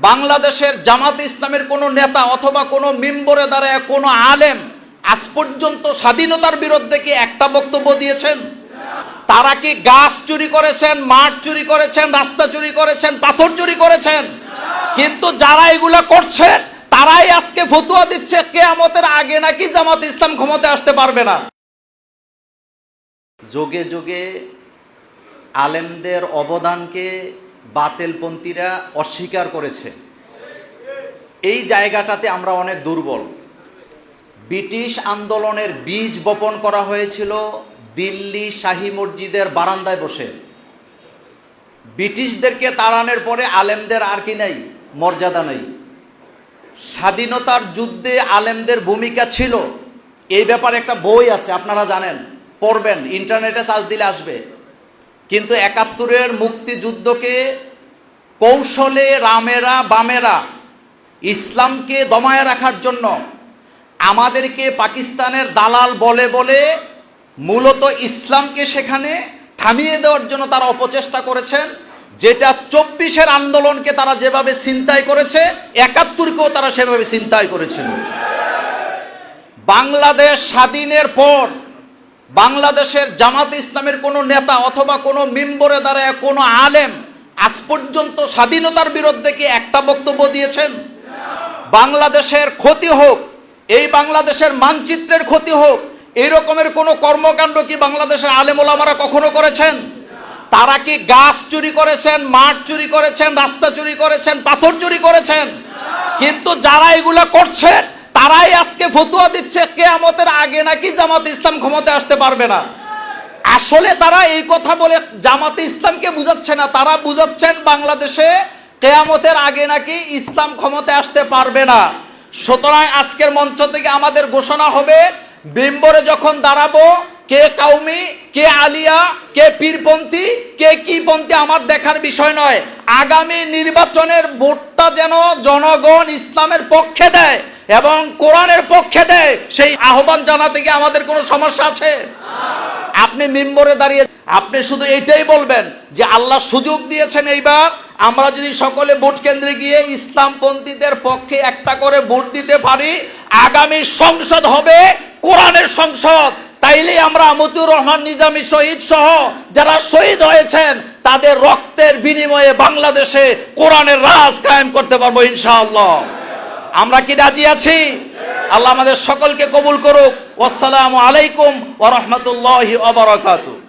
বাংলাদেশের জামাত ইসলামের কোনো নেতা অথবা কোনো মেম্বরে দাঁড়ায় কোনো আলেম আজ পর্যন্ত স্বাধীনতার বিরুদ্ধে কি একটা বক্তব্য দিয়েছেন? তারা কি গাছ চুরি করেছেন, মাঠ চুরি করেছেন, রাস্তা চুরি করেছেন, পাথর চুরি করেছেন? কিন্তু যারা এগুলা করছেন, তারাই আজকে ফতুয়া দিচ্ছে কেয়ামতের আগে নাকি জামাত ইসলাম ক্ষমতায় আসতে পারবে না। যোগে যোগে আলেমদের অবদানকে বাতেলপন্থীরা অস্বীকার করেছে। এই জায়গাটাতে আমরা অনেক দুর্বল। ব্রিটিশ আন্দোলনের বীজ বপন করা হয়েছিল দিল্লি শাহি মসজিদের বারান্দায় বসে। ব্রিটিশদেরকে তাড়ানোর পরে আলেমদের আর কি নাই, মর্যাদা নেই। স্বাধীনতার যুদ্ধে আলেমদের ভূমিকা ছিল। এই ব্যাপারে একটা বই আছে, আপনারা জানেন, পড়বেন, ইন্টারনেটে সার্চ দিলে আসবে। কিন্তু একাত্তরের মুক্তিযুদ্ধকে কৌশলে রামেরা বামেরা ইসলামকে দমায় রাখার জন্য আমাদেরকে পাকিস্তানের দালাল বলে বলে মূলত ইসলামকে সেখানে থামিয়ে দেওয়ার জন্য তারা অপচেষ্টা করেছেন, যেটা চব্বিশের আন্দোলনকে তারা যেভাবে চিন্তাই করেছে, একাত্তরকেও তারা সেভাবে চিন্তাই করেছিল। বাংলাদেশ স্বাধীনের পর বাংলাদেশের জামাত ইসলামের কোনো নেতা অথবা কোনো মেম্বরে দাঁড়ায় কোনো আলেম আজ পর্যন্ত স্বাধীনতার বিরুদ্ধে কি একটা বক্তব্য দিয়েছেন? বাংলাদেশের ক্ষতি হোক, এই বাংলাদেশের মানচিত্রের ক্ষতি হোক, এই রকমের কোনো কর্মকাণ্ড কি বাংলাদেশের আলেম ওলামারা কখনো করেছেন? তারা কি গাছ চুরি করেছেন, মাঠ চুরি করেছেন, রাস্তা চুরি করেছেন, পাথর চুরি করেছেন? কিন্তু যারা এগুলো করছেন তারাই আজকে ফতুয়া দিচ্ছে, কেয়ামতের আগে নাকি জামাত ইসলাম ক্ষমতায় আসতে পারবে না। আসলে তারা এই কথা বলে, জামাতে ইসলামকে বুঝাচ্ছে না। তারা বুঝাচ্ছেন বাংলাদেশে কেয়ামতের আগে নাকি ইসলাম ক্ষমতায় আসতে পারবে না। সুতরাং আজকের মঞ্চ থেকে আমাদের ঘোষণা হবে, বিম্বরে যখন দাঁড়াবো, কে কাউমি, কে আলিয়া, কে পীরপন্থী, কে কি পন্থী, আমার দেখার বিষয় নয়। আগামী নির্বাচনের ভোটটা যেন জনগণ ইসলামের পক্ষে দেয়। এবং কোরআনের পক্ষে দেয় সেই আহ্বান জানাতে গিয়ে আমাদের কোনো সমস্যা আছে? আপনি মিম্বরে দাঁড়িয়ে, আপনি শুধু এটাই বলবেন যে আল্লাহ সুযোগ দিয়েছেন এইবার, আমরা যদি সকলে ভোট কেন্দ্রে গিয়ে ইসলামপন্থীদের পক্ষে একটা করে ভোট দিতে পারি, আগামী সংসদ হবে কোরআনের সংসদ। তাইলেই আমরা মতিউর রহমান, নিজামী শহীদ সহ যারা শহীদ হয়েছেন, তাদের রক্তের বিনিময়ে বাংলাদেশে কোরআনের রাজ কায়েম করতে পারব ইনশাআল্লাহ। আমরা কি রাজি আছি? আল্লাহ আমাদের সকলকে কবুল করুক। আসসালামু আলাইকুম ওয়া রাহমাতুল্লাহি ওয়া বারাকাতুহু।